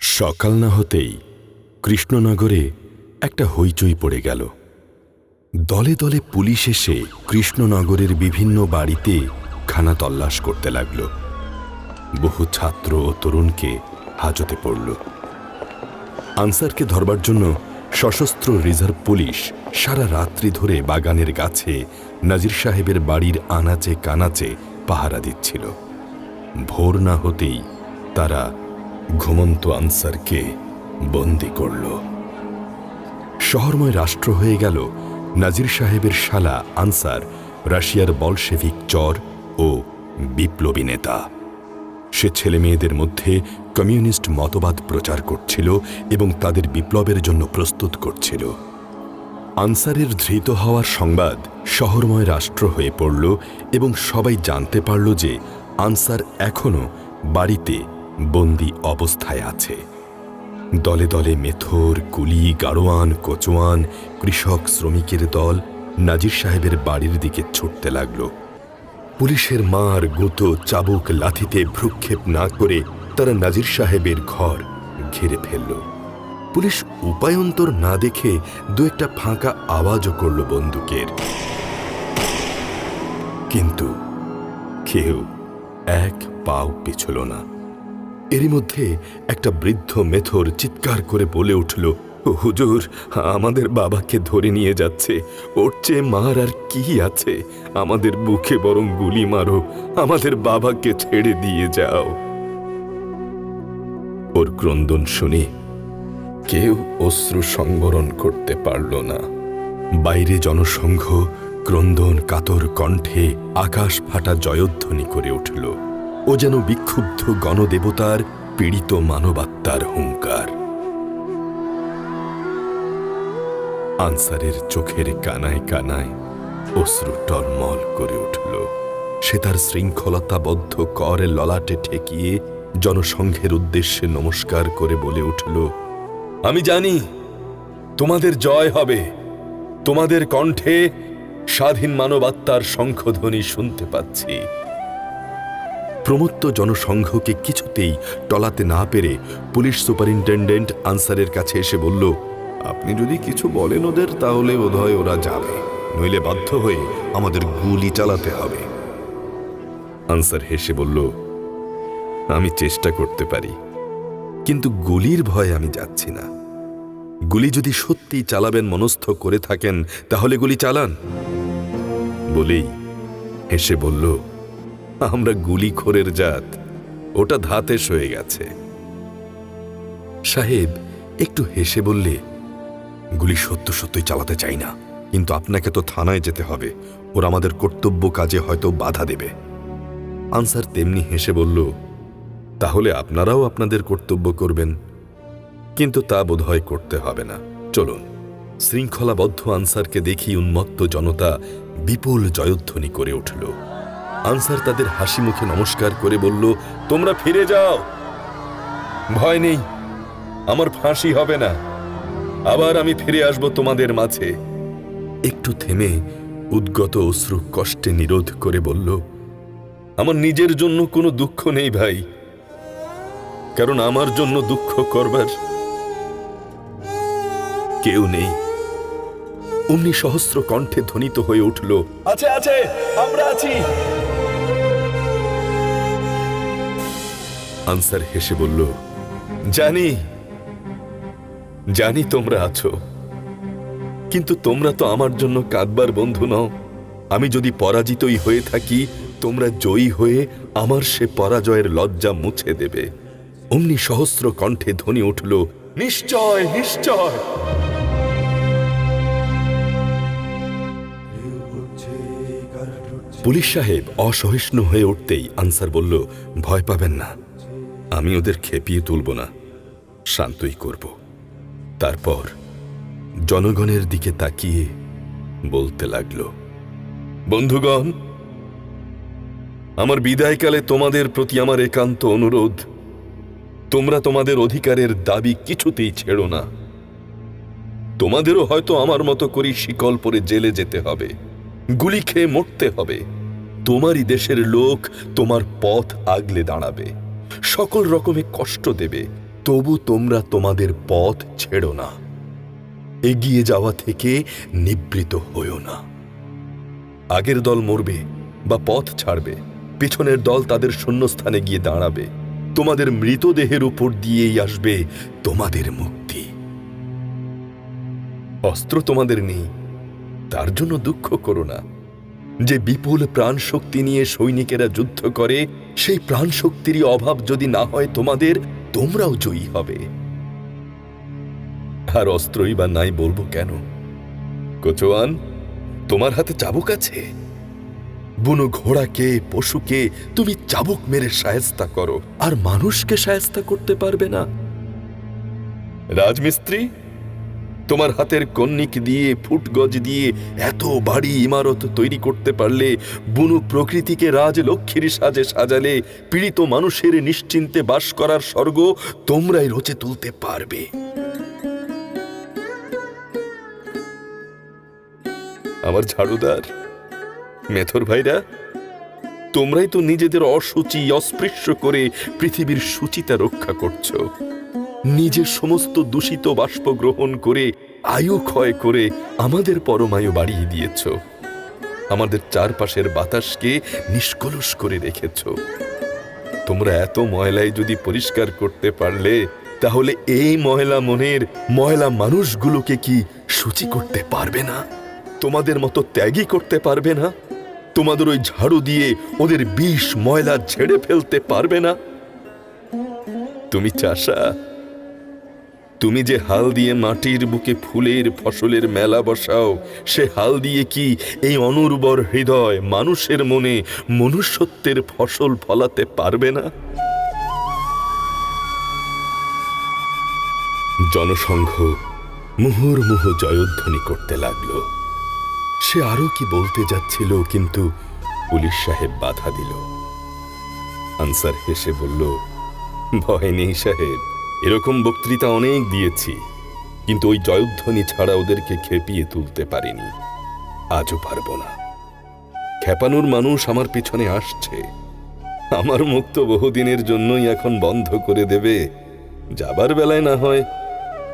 সকাল না হতেই কৃষ্ণনগরে একটা হইচই পড়ে গেল। দলে দলে পুলিশ এসে কৃষ্ণনগরের বিভিন্ন বাড়িতে খানা তল্লাশ করতে লাগল। বহু ছাত্র ও তরুণকে হাজতে পড়ল। আনসারকে ধরবার জন্য সশস্ত্র রিজার্ভ পুলিশ সারা রাত্রি ধরে বাগানের গাছে নাজির সাহেবের বাড়ির আনাচে কানাচে পাহারা দিচ্ছিল। ভোর না হতেই তারা ঘুমন্ত আনসারকে বন্দি করল। শহরময় রাষ্ট্র হয়ে গেল নাজির সাহেবের শালা আনসার রাশিয়ার বলশেভিক চর ও বিপ্লবী নেতা। সে ছেলে মেয়েদের মধ্যে কমিউনিস্ট মতবাদ প্রচার করছিল এবং তাদের বিপ্লবের জন্য প্রস্তুত করছিল। আনসারের ধৃত হওয়ার সংবাদ শহরময় রাষ্ট্র হয়ে পড়ল এবং সবাই জানতে পারল যে আনসার এখনও বাড়িতে বন্দি অবস্থায় আছে। দলে দলে মেথর, কুলি, গাড়োয়ান, কচোয়ান, কৃষক, শ্রমিকের দল নাজির সাহেবের বাড়ির দিকে ছুটতে লাগল। পুলিশের মার, গুঁতো, চাবুক লাথিতে ভ্রুক্ষেপ না করে তারা নাজির সাহেবের ঘর ঘিরে ফেলল। পুলিশ উপায়ন্তর না দেখে দু একটা ফাঁকা আওয়াজও করল বন্দুকের। কিন্তু কেউ এক পাও পিছল না। এরই মধ্যে একটা বৃদ্ধ মেথর চিৎকার করে বলে উঠল, হুজুর, আমাদের বাবাকে ধরে নিয়ে যাচ্ছে। ওর চেয়ে মার আর কি আছে? আমাদের বুকে বরং গুলি মারো। আমাদের বাবাকে ছেড়ে দিয়ে যাও। ওর ক্রন্দন শুনে কেউ অশ্রু সংবরণ করতে পারল না। বাইরে জনসংঘ ক্রন্দন কাতর কণ্ঠে আকাশ ফাটা জয়ধ্বনি করে উঠল। ও যেন বিক্ষুব্ধ গণদেবতার পীড়িত মানবাত্মার হুঙ্কার। আনসারের চোখের কানায় কানায় অশ্রু টলমল করে উঠল। সে তার শৃঙ্খলতাবদ্ধ করে ললাটে ঠেকিয়ে জনসংঘের উদ্দেশ্যে নমস্কার করে বলে উঠল, আমি জানি তোমাদের জয় হবে। তোমাদের কণ্ঠে স্বাধীন মানবাত্মার শঙ্খধ্বনি শুনতে পাচ্ছি। প্রমত্ত জনসংঘকে কিছুতেই টলাতে না পেরে পুলিশ সুপারিনটেন্ডেন্ট আনসারের কাছে এসে বলল, আপনি যদি কিছু বলেন ওদের, তাহলে বোধহয় ওরা যাবে। নইলে বাধ্য হয়ে আমাদের গুলি চালাতে হবে। আনসার হেসে বলল, আমি চেষ্টা করতে পারি, কিন্তু গুলির ভয়ে আমি যাচ্ছি না। গুলি যদি সত্যি চালাবেন, মনস্থ করে থাকেন, তাহলে গুলি চালান। বলেই হেসে বলল আমরা গুলিখোরের জাত। ওটা ধাতেশ হয়ে গেছে। সাহেব একটু হেসে বললে, গুলি সত্য সত্যই চালাতে চাই না, কিন্তু আপনাকে তো থানায় যেতে হবে। ওরা আমাদের কর্তব্য কাজে হয়তো বাধা দেবে। আনসার তেমনি হেসে বলল, তাহলে আপনারাও আপনাদের কর্তব্য করবেন। কিন্তু তা বোধহয় করতে হবে না। চলুন। শৃঙ্খলাবদ্ধ আনসারকে দেখি উন্মত্ত জনতা বিপুল জয়ধ্বনি করে উঠল। আনসার তাদের হাসি মুখে নমস্কার করে বলল, তোমরা ফিরে যাও। ভয় নেই, আমার ফাঁসি হবে না। আবার আমি ফিরে আসব তোমাদের মাঝে। একটু থেমে উদ্গত অশ্রু কষ্টে নিরোধ করে বলল, আমার নিজের জন্য কোনো দুঃখ নেই ভাই, কারণ আমার জন্য দুঃখ করবার কেউ নেই। অমনি সহস্র কণ্ঠে ধ্বনিত হয়ে উঠল আছে আছে আমরা আছি। আনসার হেসে বলল, জানি জানি তোমরা আছো, কিন্তু তোমরা তো আমার জন্য কাঁদবার বন্ধু নও। আমি যদি পরাজিতই হয়ে থাকি, তোমরা জয়ী হয়ে আমার সে পরাজয়ের লজ্জা মুছে দেবে। অমনি সহস্র কণ্ঠে ধ্বনি উঠল, নিশ্চয় নিশ্চয়! পুলিশ সাহেব অসহিষ্ণু হয়ে উঠতেই আনসার বলল, ভয় পাবেন না। আমি ওদের খেপিয়ে তুলব না। শান্তই করব। তারপর জনগণের দিকে তাকিয়ে বলতে লাগল, বন্ধুগণ, আমার বিদায়কালে তোমাদের প্রতি আমার একান্ত অনুরোধ, তোমরা তোমাদের অধিকারের দাবি কিছুতেই ছেড়ো না। তোমাদেরও হয়তো আমার মতো করেই শিকল পরে জেলে যেতে হবে, গুলি খেয়ে মরতে হবে। তোমারই দেশের লোক তোমার পথ আগলে দাঁড়াবে। সকল রকমে কষ্ট দেবে, তবু তোমরা তোমাদের পথ ছেড়ো না। এগিয়ে যাওয়া থেকে নিবৃত হইও না। আগের দল মরবে বা পথ ছাড়বে, পিছনের দল তাদের শূন্যস্থানে গিয়ে দাঁড়াবে। তোমাদের মৃতদেহের উপর দিয়েই আসবে তোমাদের মুক্তি। অস্ত্র তোমাদের নেই, তার জন্য দুঃখ করো না। যে বিপুল প্রাণ শক্তি নিয়ে সৈনিকেরা যুদ্ধ করে, সেই প্রাণ শক্তিরই অভাব যদি না হয় তোমাদের, তোমরাও জয়ী হবে। আর অস্ত্রই বা নাই বলব কেন? কোচোয়ান, তোমার হাতে চাবুক আছে? বুনো ঘোড়াকে, পশুকে তুমি চাবুক মেরে সায়স্তা করো, আর মানুষকে সায়স্তা করতে পারবে না। রাজমিস্ত্রি তোমার হাতের কন্নিক দিয়ে, ফুটগজ দিয়ে এত বাড়ি ইমারত তৈরি করতে পারলে বুনু প্রকৃতিকে রাজলক্ষ্মীর সাজে সাজালে পীড়িত মানুষের নিশ্চিন্তে বাস করার স্বর্গ তোমরাই রচে তুলতে পারবে। আমার ঝাড়ুদার, মেথর ভাইরা, তোমরাই তো নিজেদের অসুচি, অস্পৃশ্য করে পৃথিবীর সূচিতা রক্ষা করছ। নিজের সমস্ত দূষিত বাষ্প গ্রহণ করে, আয়ু ক্ষয় করে আমাদের পরমায়ু বাড়িয়ে দিয়েছ। আমাদের চারপাশের বাতাসকে নিষ্কলুষ করে রেখেছ। তোমরা এত ময়লায় যদি পরিষ্কার করতে পারলে, তাহলে এই ময়লা মনের ময়লা মানুষগুলোকে কি সূচি করতে পারবে না? তোমাদের মতো ত্যাগই করতে পারবে না? তোমাদের ওই ঝাড়ু দিয়ে ওদের বিষ ময়লা ঝেড়ে ফেলতে পারবে না? তুমি চাষা তুমি যে হাল দিয়ে মাটির বুকে ফুলের ফসলের মেলা বসাও, সে হাল দিয়ে কি এই অনুর্বর হৃদয় মানুষের মনে মনুষ্যত্বের ফসল ফলাতে পারবে না? জনসংঘ মুহুর্মুহ জয়ধ্বনি করতে লাগল। সে আরও কি বলতে যাচ্ছিল, কিন্তু পুলিশ সাহেব বাধা দিল। আনসার হেসে বলল, ভয় নেই সাহেব এরকম বক্তৃতা অনেক দিয়েছি, কিন্তু ওই জয়ধ্বনি ছাড়া ওদেরকে খেপিয়ে তুলতে পারিনি। আজও পারব না। খেপানোর মানুষ আমার পিছনে আসছে। আমার মুখ তো বহুদিনের জন্যই এখন বন্ধ করে দেবে। যাবার বেলায় না হয়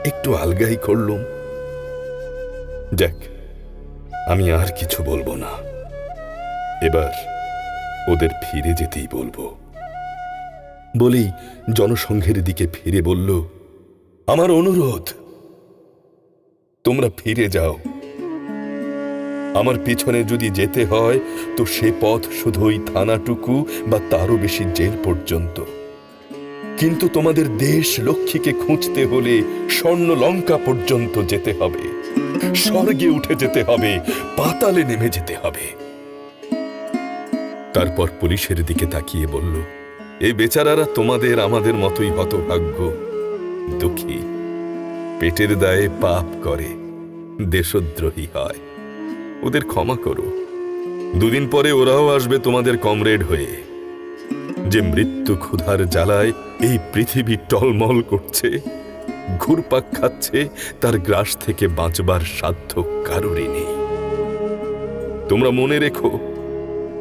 একটু আলগাই করলুম। যাক, আমি আর কিছু বলব না। এবার ওদের ফিরে যেতেই বলব। বলেই জনসংঘের দিকে ফিরে বলল, আমার অনুরোধ, তোমরা ফিরে যাও। আমার পিছনে যদি যেতে হয়, তো সে পথ শুধু ওই থানাটুকু বা তারও বেশি জেল পর্যন্ত। কিন্তু তোমাদের দেশ লক্ষ্মীকে খুঁজতে হলে স্বর্ণ লঙ্কা পর্যন্ত যেতে হবে। স্বর্গে উঠে যেতে হবে, পাতালে নেমে যেতে হবে। তারপর পুলিশের দিকে তাকিয়ে বলল এই বেচারারা তোমাদের আমাদের মতোই হতভাগ্য, দুঃখী। পেটের দায়ে পাপ করে, দেশদ্রোহী হয়। ওদের ক্ষমা করো। দুদিন পরে ওরাও আসবে তোমাদের কমরেড হয়ে। যে মৃত্যু ক্ষুধার জ্বালায় এই পৃথিবী টলমল করছে, ঘুরপাক খাচ্ছে, তার গ্রাস থেকে বাঁচবার সাধ্য কারোরই নেই। তোমরা মনে রেখো,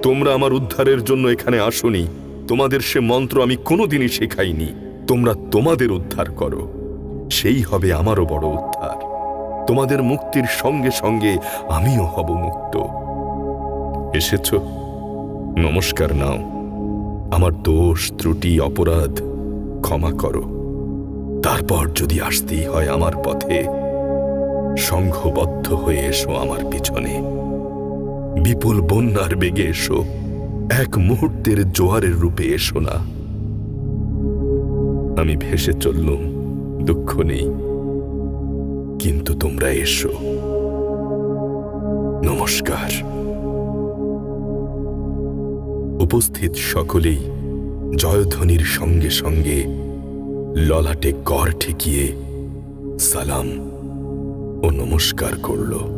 তোমরা আমার উদ্ধারের জন্য এখানে আসনি। তোমাদের সে মন্ত্র আমি কোনোদিনই শেখাইনি। তোমরা তোমাদের উদ্ধার করো। সেই হবে আমারও বড় উদ্ধার। তোমাদের মুক্তির সঙ্গে সঙ্গে আমিও হব মুক্ত। এসেছ? নমস্কার নাও। আমার দোষ, ত্রুটি, অপরাধ ক্ষমা করো। তারপর যদি আসতেই হয় আমার পথে, সংঘবদ্ধ হয়ে এসো আমার পিছনে। বিপুল বন্যার বেগে এসো। এক মুহূর্তের জোয়ারের রূপে এসো না। আমি ভেসে চললুম, দুঃখ নেই। কিন্তু তোমরা এসো। নমস্কার। উপস্থিত সকলেই জয়ধ্বনির সঙ্গে সঙ্গে ললাটে কর ঠেকিয়ে সালাম ও নমস্কার করল।